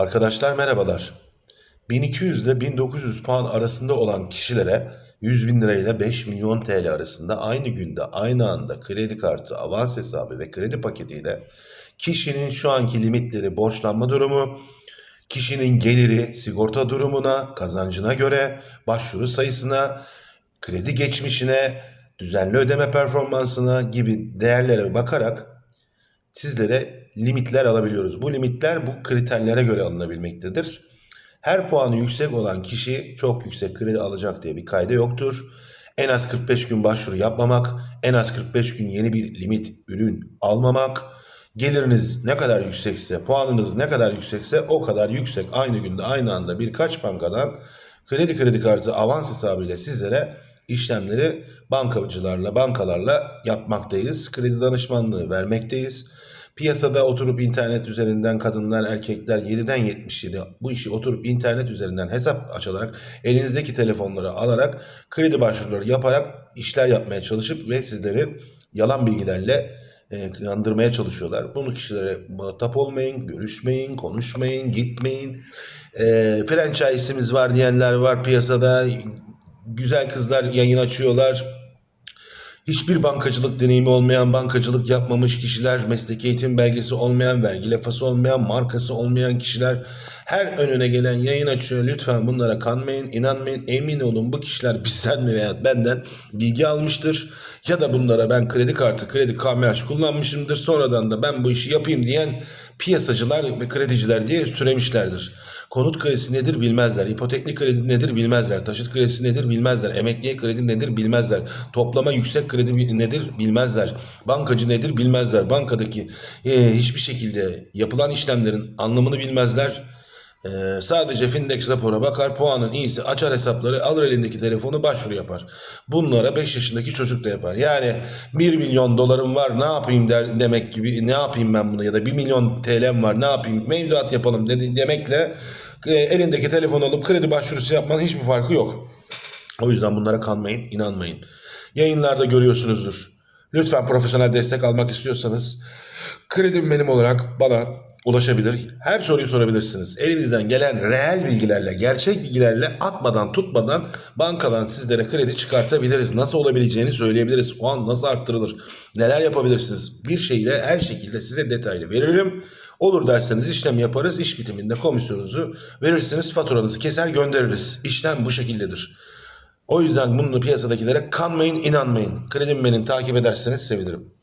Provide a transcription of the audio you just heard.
Arkadaşlar merhabalar. 1200 ile 1900 puan arasında olan kişilere 100 bin lirayla 5 milyon TL arasında aynı günde aynı anda kredi kartı, avans hesabı ve kredi paketiyle kişinin şu anki limitleri, borçlanma durumu, kişinin geliri, sigorta durumuna, kazancına göre, başvuru sayısına, kredi geçmişine, düzenli ödeme performansına gibi değerlere bakarak sizlere limitler alabiliyoruz. Bu limitler bu kriterlere göre alınabilmektedir. Her puanı yüksek olan kişi çok yüksek kredi alacak diye bir kayda yoktur. En az 45 gün başvuru yapmamak, en az 45 gün yeni bir limit ürün almamak, geliriniz ne kadar yüksekse, puanınız ne kadar yüksekse o kadar yüksek aynı günde aynı anda birkaç bankadan kredi kredi kartı avans hesabıyla sizlere işlemleri bankacılarla, bankalarla yapmaktayız. Kredi danışmanlığı vermekteyiz. Piyasada oturup internet üzerinden kadınlar, erkekler 7'den 77 bu işi oturup internet üzerinden hesap açılarak elinizdeki telefonları alarak kredi başvuruları yaparak işler yapmaya çalışıp ve sizleri yalan bilgilerle e, kandırmaya çalışıyorlar. Bunu kişilere muhatap olmayın, görüşmeyin, konuşmayın, gitmeyin. E, franchise'imiz var diyenler var piyasada. Güzel kızlar yayın açıyorlar. Hiçbir bankacılık deneyimi olmayan, bankacılık yapmamış kişiler, mesleki eğitim belgesi olmayan, vergi lafası olmayan, markası olmayan kişiler her önüne gelen yayın açıyor. Lütfen bunlara kanmayın, inanmayın. Emin olun bu kişiler bizden mi veya benden bilgi almıştır. Ya da bunlara ben kredi kartı, kredi KMH kullanmışımdır. Sonradan da ben bu işi yapayım diyen piyasacılar ve krediciler diye türemişlerdir. Konut kredisi nedir bilmezler. İpotekli kredi nedir bilmezler. Taşıt kredisi nedir bilmezler. Emekliye kredi nedir bilmezler. Toplama yüksek kredi nedir bilmezler. Bankacı nedir bilmezler. Bankadaki e, hiçbir şekilde yapılan işlemlerin anlamını bilmezler. E, sadece Findex rapora bakar, puanın iyisi açar hesapları, alır elindeki telefonu başvuru yapar. Bunlara 5 yaşındaki çocuk da yapar. Yani 1 milyon dolarım var ne yapayım der, demek gibi ne yapayım ben bunu ya da 1 milyon TL'm var ne yapayım mevduat yapalım dedi, demekle e, elindeki telefonu alıp kredi başvurusu yapmanın hiçbir farkı yok. O yüzden bunlara kanmayın, inanmayın. Yayınlarda görüyorsunuzdur. Lütfen profesyonel destek almak istiyorsanız kredim benim olarak bana ulaşabilir. Her soruyu sorabilirsiniz. Elimizden gelen reel bilgilerle, gerçek bilgilerle atmadan tutmadan bankadan sizlere kredi çıkartabiliriz. Nasıl olabileceğini söyleyebiliriz. O an nasıl arttırılır? Neler yapabilirsiniz? Bir şeyle her şekilde size detaylı veririm. Olur derseniz işlem yaparız. İş bitiminde komisyonunuzu verirsiniz. Faturanızı keser göndeririz. İşlem bu şekildedir. O yüzden bunu piyasadakilere kanmayın, inanmayın. Kredim benim takip ederseniz sevinirim.